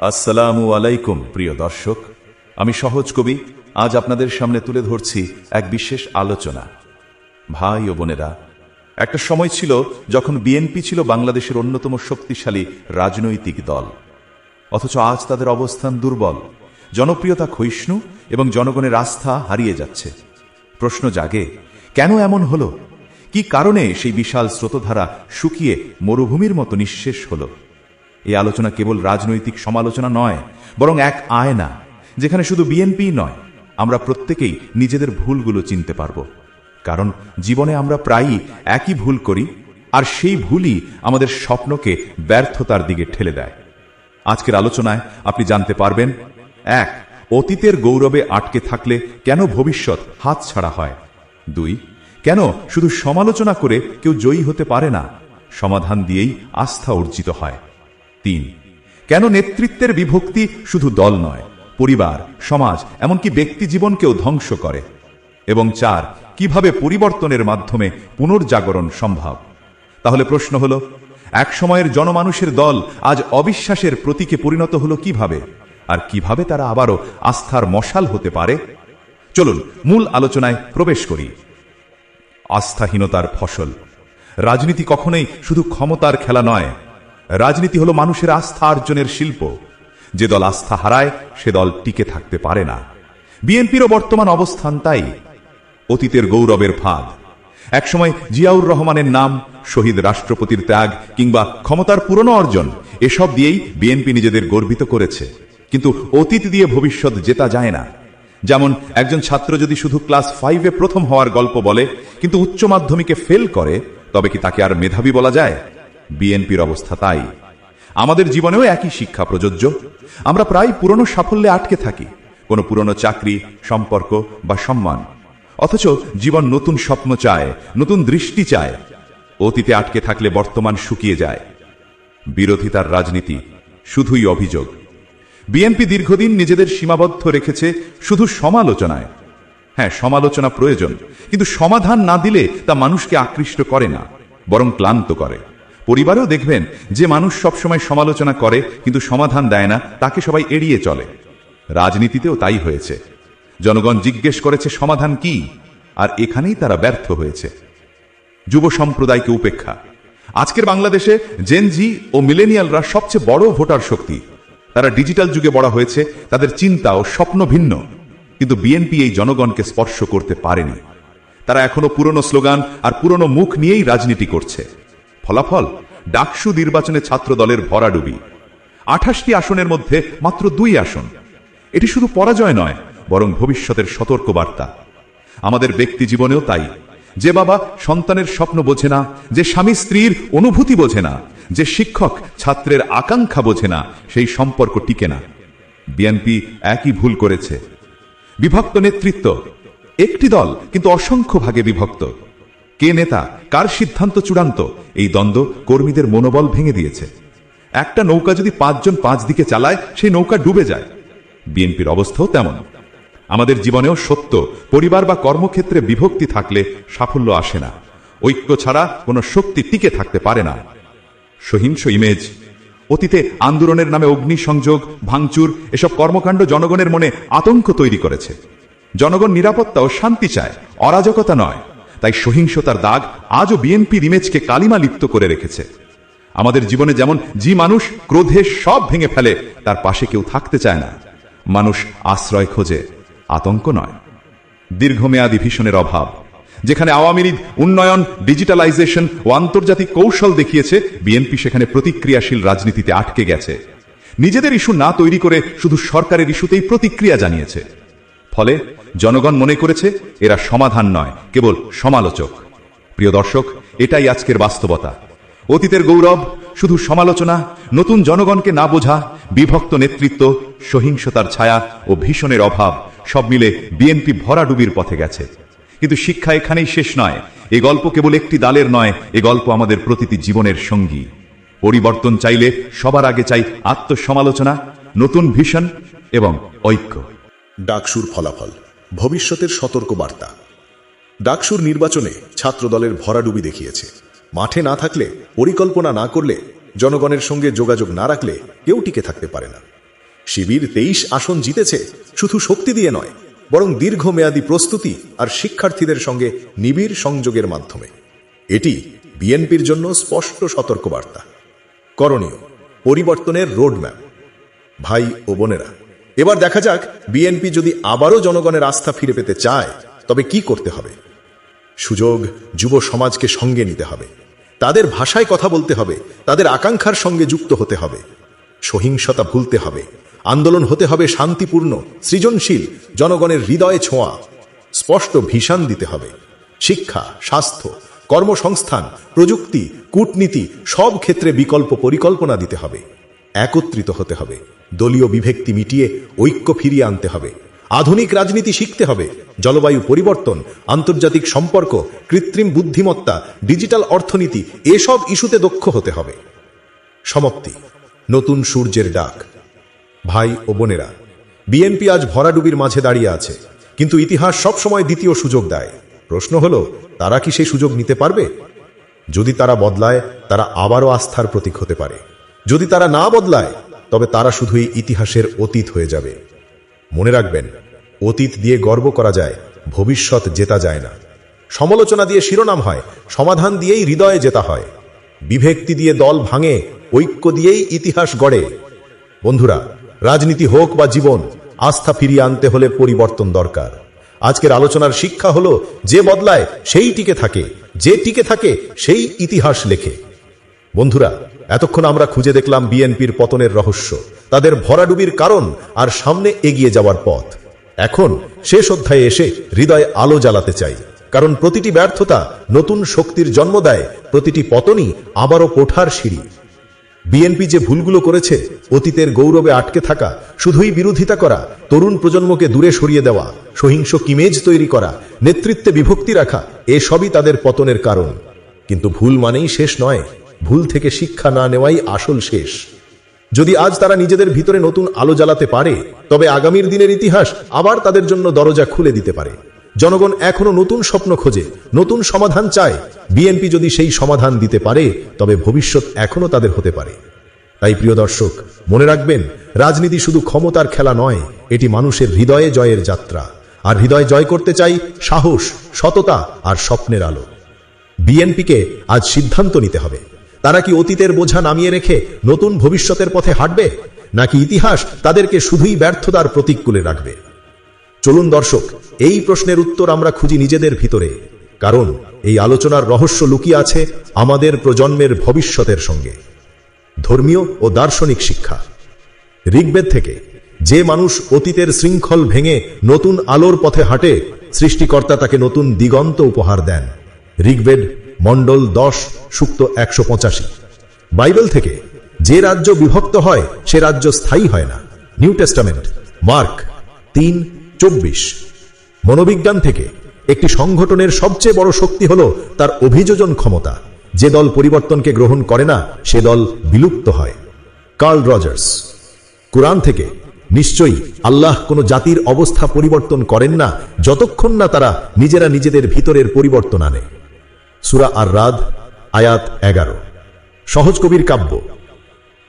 আসসালামু আলাইকুম, প্রিয় দর্শক। আমি সহজ কবি, আজ আপনাদের সামনে তুলে ধরছি এক বিশেষ আলোচনা। ভাই ও বোনেরা, একটা সময় ছিল যখন বিএনপি ছিল বাংলাদেশের অন্যতম শক্তিশালী রাজনৈতিক দল। অথচ আজ তাদের অবস্থান দুর্বল, জনপ্রিয়তা ক্ষয়িষ্ণু এবং জনগণের আস্থা হারিয়ে যাচ্ছে। প্রশ্ন জাগে, কেন এমন হলো? কি কারণে সেই বিশাল স্রোতধারা শুকিয়ে মরুভূমির মতো নিঃশেষ হলো? এই আলোচনা কেবল রাজনৈতিক সমালোচনা নয়, বরং এক আয়না, যেখানে শুধু বিএনপি নয়, আমরা প্রত্যেকেই নিজেদের ভুলগুলো চিনতে পারব। কারণ জীবনে আমরা প্রায়ই একই ভুল করি, আর সেই ভুলই আমাদের স্বপ্নকে ব্যর্থতার দিকে ঠেলে দেয়। আজকের আলোচনায় আপনি জানতে পারবেন, এক, অতীতের গৌরবে আটকে থাকলে কেন ভবিষ্যৎ হাতছাড়া হয়? দুই, কেন শুধু সমালোচনা করে কেউ জয়ী হতে পারে না? সমাধান দিয়েই আস্থা অর্জিত হয়। তিন। কেন নেতৃত্বের বিভক্তি শুধু দল নয়, পরিবার, সমাজ, এমনকি ব্যক্তি জীবনকেও ধ্বংস করে? এবং চার, কীভাবে পরিবর্তনের মাধ্যমে পুনর্জাগরণ সম্ভব? তাহলে প্রশ্ন হল, এক সময়ের জনমানুষের দল আজ অবিশ্বাসের প্রতীকে পরিণত হলো কীভাবে? আর কীভাবে তারা আবারও আস্থার মশাল হতে পারে? চলুন, মূল আলোচনায় প্রবেশ করি। আস্থাহীনতার ফসল। রাজনীতি কখনোই শুধু ক্ষমতার খেলা নয় রাজনীতি হলো মানুষের আস্থা অর্জনের শিল্প। যে দল আস্থা হারায়, সে দল টিকে থাকতে পারে না। বিএনপিরও বর্তমান অবস্থান তাই। অতীতের গৌরবের ফাঁদ। একসময় জিয়াউর রহমানের নাম, শহীদ রাষ্ট্রপতির ত্যাগ কিংবা ক্ষমতার পুরনো অর্জন, এসব দিয়েই বিএনপি নিজেদের গর্বিত করেছে। কিন্তু অতীত দিয়ে ভবিষ্যৎ জেতা যায় না। যেমন একজন ছাত্র যদি শুধু ক্লাস ফাইভে প্রথম হওয়ার গল্প বলে, কিন্তু উচ্চ মাধ্যমিকে ফেল করে, তবে কি তাকে আর মেধাবী বলা যায়? বিএনপির অবস্থা তাই। আমাদের জীবনেও একই শিক্ষা প্রযোজ্য। আমরা প্রায় পুরনো সাফল্যে আটকে থাকি। কোনো পুরনো চাকরি, সম্পর্ক বা সম্মান। অথচ জীবন নতুন স্বপ্ন চায়, নতুন দৃষ্টি চায়। অতীতে আটকে থাকলে বর্তমান শুকিয়ে যায়। বিরোধিতার রাজনীতি, শুধুই অভিযোগ। বিএনপি দীর্ঘদিন নিজেদের সীমাবদ্ধ রেখেছে শুধু সমালোচনায়। হ্যাঁ সমালোচনা প্রয়োজন, কিন্তু সমাধান না দিলে তা মানুষকে আকৃষ্ট করে না, বরং ক্লান্ত করে। পরিবারেও দেখবেন যে মানুষ সবসময় সমালোচনা করে, কিন্তু সমাধান দেয় না, তাকে সবাই এড়িয়ে চলে। রাজনীতিতেও তাই হয়েছে। জনগণ জিজ্ঞেস করেছে, সমাধান কি? আর এখানেই তারা ব্যর্থ হয়েছে। যুব সম্প্রদায়কে উপেক্ষা। আজকের বাংলাদেশে জেনজি ও মিলেনিয়ালরা সবচেয়ে বড় ভোটার শক্তি। তারা ডিজিটাল যুগে বড় হয়েছে, তাদের চিন্তা ও স্বপ্ন ভিন্ন। কিন্তু বিএনপি এই জনগণকে স্পর্শ করতে পারেনি। তারা এখনও পুরনো স্লোগান আর পুরনো মুখ নিয়েই রাজনীতি করছে। ফলাফল ডাকসু নির্বাচনে ছাত্র দলের ভরাডুবি। আঠাশটি আসনের মধ্যে মাত্র দুই আসন। এটি শুধু পরাজয় নয়, বরং ভবিষ্যতের সতর্ক বার্তা আমাদের ব্যক্তি জীবনেও তাই। যে বাবা সন্তানের স্বপ্ন বোঝে না, যে স্বামী স্ত্রীর অনুভূতি বোঝে না, যে শিক্ষক ছাত্রের আকাঙ্ক্ষা বোঝে না, সেই সম্পর্ক টিকে না। বিএনপি একই ভুল করেছে। বিভক্ত নেতৃত্ব। একটি দল কিন্তু অসংখ্য ভাগে বিভক্ত। কে নেতা, কার সিদ্ধান্ত চূড়ান্ত, এই দ্বন্দ্ব কর্মীদের মনোবল ভেঙে দিয়েছে। একটা নৌকা যদি পাঁচজন পাঁচ দিকে চালায়, সেই নৌকা ডুবে যায়। বিএনপির অবস্থাও তেমন। আমাদের জীবনেও সত্য, পরিবার বা কর্মক্ষেত্রে বিভক্তি থাকলে সাফল্য আসে না। ঐক্য ছাড়া কোনো শক্তি টিকে থাকতে পারে না। সহিংস ইমেজ। অতীতে আন্দোলনের নামে অগ্নিসংযোগ, ভাঙচুর, এসব কর্মকাণ্ড জনগণের মনে আতঙ্ক তৈরি করেছে। জনগণ নিরাপত্তা ও শান্তি চায়, অরাজকতা নয়। তাই সহিংসতার দাগ আজও বিএনপির ইমেজকে কালিমা লিপ্ত করে রেখেছে। আমাদের জীবনে যেমন যে মানুষ ক্রোধে সব ভেঙে ফেলে, তার পাশে কেউ থাকতে চায় না। মানুষ আশ্রয় খোঁজে, আতঙ্ক নয়। দীর্ঘমেয়াদী ভীষণের অভাব, যেখানে আওয়ামী লীগ উন্নয়ন, ডিজিটালাইজেশন ও আন্তর্জাতিক কৌশল দেখিয়েছে, বিএনপি সেখানে প্রতিক্রিয়াশীল রাজনীতিতে আটকে গেছে। নিজেদের ইস্যু না তৈরি করে শুধু সরকারের ইস্যুতেই প্রতিক্রিয়া জানিয়েছে। ফলে জনগণ মনে করেছে এরা সমাধান নয়, কেবল সমালোচক। প্রিয় দর্শক, এটাই আজকের বাস্তবতা। অতীতের গৌরব শুধু সমালোচনা, নতুন জনগণকে না বোঝা, বিভক্ত নেতৃত্ব, সহিংসতার ছায়া ও ভীষণের অভাব সব মিলে বিএনপি ভরাডুবির পথে গেছে। কিন্তু শিক্ষা এখানেই শেষ নয়, এ গল্প কেবল একটি দালের নয়, এ গল্প আমাদের প্রতিটি জীবনের সঙ্গী। পরিবর্তন চাইলে সবার আগে চাই আত্মসমালোচনা, নতুন ভিশন এবং ঐক্য। ডাকসুর ফলাফল, ভবিষ্যতের সতর্ক বার্তা ডাকসুর নির্বাচনে ছাত্রদলের ভরাডুবি দেখিয়েছে। মাঠে না থাকলে, পরিকল্পনা না করলে, জনগণের সঙ্গে যোগাযোগ না রাখলে কেউ টিকে থাকতে পারে না। শিবির তেইশ আসন জিতেছে শুধু শক্তি দিয়ে নয়, বরং দীর্ঘমেয়াদী প্রস্তুতি আর শিক্ষার্থীদের সঙ্গে নিবিড় সংযোগের মাধ্যমে। এটি বিএনপির জন্য স্পষ্ট সতর্কবার্তা। করণীয়, পরিবর্তনের রোডম্যাপ। ভাই ও বোনেরা এবার দেখা যাক, বিএনপি যদি আবারও জনগণের আস্থা ফিরে পেতে চায়, তবে কি করতে হবে? সুযোগ যুব সমাজকে সঙ্গে নিতে হবে। তাদের ভাষায় কথা বলতে হবে, তাদের আকাঙ্ক্ষার সঙ্গে যুক্ত হতে হবে। সহিংসতা ভুলতে হবে, আন্দোলন হতে হবে শান্তিপূর্ণ, সৃজনশীল, জনগণের হৃদয়ে ছোঁয়া। স্পষ্ট ভীষণ দিতে হবে। শিক্ষা, স্বাস্থ্য, কর্মসংস্থান, প্রযুক্তি, কূটনীতি, সব ক্ষেত্রে বিকল্প পরিকল্পনা দিতে হবে। একত্রিত হতে হবে। দলীয় বিভক্তি মিটিয়ে ঐক্য ফিরিয়ে আনতে হবে। আধুনিক রাজনীতি শিখতে হবে। জলবায়ু পরিবর্তন, আন্তর্জাতিক সম্পর্ক, কৃত্রিম বুদ্ধিমত্তা, ডিজিটাল অর্থনীতি, এসব ইস্যুতে দক্ষ হতে হবে। সমাপ্তি। নতুন সূর্যের ডাক। ভাই ও বোনেরা, বিএনপি আজ ভরাডুবির মাঝে দাঁড়িয়ে আছে, কিন্তু ইতিহাস সবসময় দ্বিতীয় সুযোগ দেয়। প্রশ্ন হলো, তারা কি সেই সুযোগ নিতে পারবে? যদি তারা বদলায়, তারা আবারও আস্থার প্রতীক হতে পারে। যদি তারা না বদলায়, তবে তারা শুধুই ইতিহাসের অতীত হয়ে যাবে। মনে রাখবেন, অতীত দিয়ে গর্ব করা যায়, ভবিষ্যৎ জেতা যায় না। সমালোচনা দিয়ে শিরোনাম হয়, সমাধান দিয়েই হৃদয়ে জেতা হয়। বিভক্তি দিয়ে দল ভাঙে, ঐক্য দিয়েই ইতিহাস গড়ে। বন্ধুরা, রাজনীতি হোক বা জীবন, আস্থা ফিরিয়ে আনতে হলে পরিবর্তন দরকার। আজকের আলোচনার শিক্ষা হলো, যে বদলায়, সেই টিকে থাকে, যে টিকে থাকে, সেই ইতিহাস লেখে। বন্ধুরা এতক্ষণ আমরা খুঁজে দেখলাম বিএনপির পতনের রহস্য, তাদের ভরাডুবির কারণ আর সামনে এগিয়ে যাওয়ার পথ। এখন শেষ অধ্যায়ে এসে হৃদয়ে আলো জ্বালাতে চাই, কারণ প্রতিটি ব্যর্থতা নতুন শক্তির জন্ম দেয়, প্রতিটি পতনই আবারও ওঠার সিঁড়ি। বিএনপি যে ভুলগুলো করেছে, অতীতের গৌরবে আটকে থাকা, শুধুই বিরোধিতা করা, তরুণ প্রজন্মকে দূরে সরিয়ে দেওয়া, সহিংস কিমেজ তৈরি করা, নেতৃত্বে বিভক্তি রাখা, এসবই তাদের পতনের কারণ। কিন্তু ভুল মানেই শেষ নয় ভুল থেকে শিক্ষা না নেওয়াই আসল শেষ। যদি আজ তারা নিজেদের ভিতরে নতুন আলো জ্বালাতে পারে, তবে আগামীর দিনের ইতিহাস আবার তাদের জন্য দরজা খুলে দিতে পারে। জনগণ এখনও নতুন স্বপ্ন খোঁজে, নতুন সমাধান চায়। বিএনপি যদি সেই সমাধান দিতে পারে, তবে ভবিষ্যৎ এখনও তাদের হতে পারে। তাই প্রিয় দর্শক, মনে রাখবেন, রাজনীতি শুধু ক্ষমতার খেলা নয়, এটি মানুষের হৃদয়ে জয়ের যাত্রা। আর হৃদয় জয় করতে চাই সাহস, সততা আর স্বপ্নের আলো। বিএনপিকে আজ সিদ্ধান্ত নিতে হবে। তারা কি অতীতের বোঝা নামিয়ে রেখে নতুন ভবিষ্যতের পথে হাঁটবে? নাকি ইতিহাস তাদেরকে শুধুই ব্যর্থতার প্রতীক করে রাখবে? চলুন দর্শক, এই প্রশ্নের উত্তর আমরা খুঁজি নিজেদের ভিতরে। কারণ এই আলোচনার রহস্য লুকিয়ে আছে আমাদের প্রজন্মের ভবিষ্যতের সঙ্গে। ধর্মীয় ও দার্শনিক শিক্ষা। ঋগ্বেদ থেকে, যে মানুষ অতীতের শৃঙ্খল ভেঙে নতুন আলোর পথে হাঁটে, সৃষ্টিকর্তা তাকে নতুন দিগন্ত উপহার দেন। ঋগ্বেদ মণ্ডল দশ, সুক্ত একশো পঁচাশি। বাইবেল থেকে যে রাজ্য বিভক্ত হয়, সে রাজ্য স্থায়ী হয় না। নিউ টেস্টামেন্ট, মার্ক তিন, চব্বিশ। মনোবিজ্ঞান থেকে একটি সংগঠনের সবচেয়ে বড় শক্তি হল তার অভিযোজন ক্ষমতা। যে দল পরিবর্তনকে গ্রহণ করে না, সে দল বিলুপ্ত হয়। কার্ল রজার্স, কোরআন থেকে নিশ্চয়ই আল্লাহ কোনো জাতির অবস্থা পরিবর্তন করেন না, যতক্ষণ না তারা নিজেরা নিজেদের ভিতরের পরিবর্তন আনে। সুরা আর রাদ আয়াত এগারো। সহজ কবির কাব্য।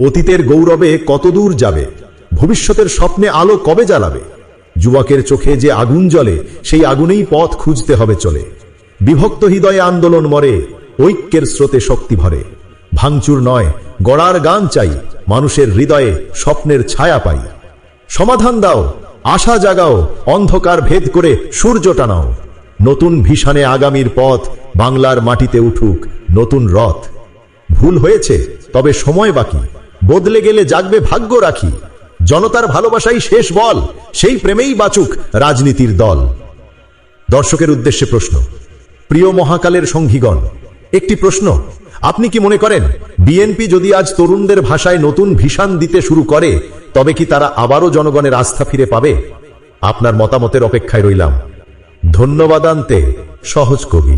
অতীতের গৌরবে কতদূর যাবে? ভবিষ্যতের স্বপ্নে আলো কবে জ্বালাবে? যুবকের চোখে যে আগুন জ্বলে, সেই আগুনেই পথ খুঁজতে হবে চলে। বিভক্ত হৃদয়ে আন্দোলন মরে, ঐক্যের স্রোতে শক্তি ভরে। ভাঙচুর নয়, গড়ার গান চাই, মানুষের হৃদয়ে স্বপ্নের ছায়া পাই। সমাধান দাও, আশা জাগাও, অন্ধকার ভেদ করে সূর্য টানাও নতুন ভীষণে আগামীর পথ বাংলার মাটিতে উঠুক নতুন রথ। ভুল হয়েছে, তবে সময় বাকি। বদলে গেলে জাগবে ভাগ্য রাখি। জনতার ভালোবাসাই শেষ বল, সেই প্রেমেই বাঁচুক রাজনীতির দল। দর্শকের উদ্দেশ্যে প্রশ্ন, প্রিয় মহাকালের সঙ্গীগণ, একটি প্রশ্ন, আপনি কি মনে করেন, বিএনপি যদি আজ তরুণদের ভাষায় নতুন ভীষণ দিতে শুরু করে, তবে কি তারা আবারও জনগণের আস্থা ফিরে পাবে? আপনার মতামতের অপেক্ষায় রইলাম। ধন্যবাদ আনতে সহজ কবি।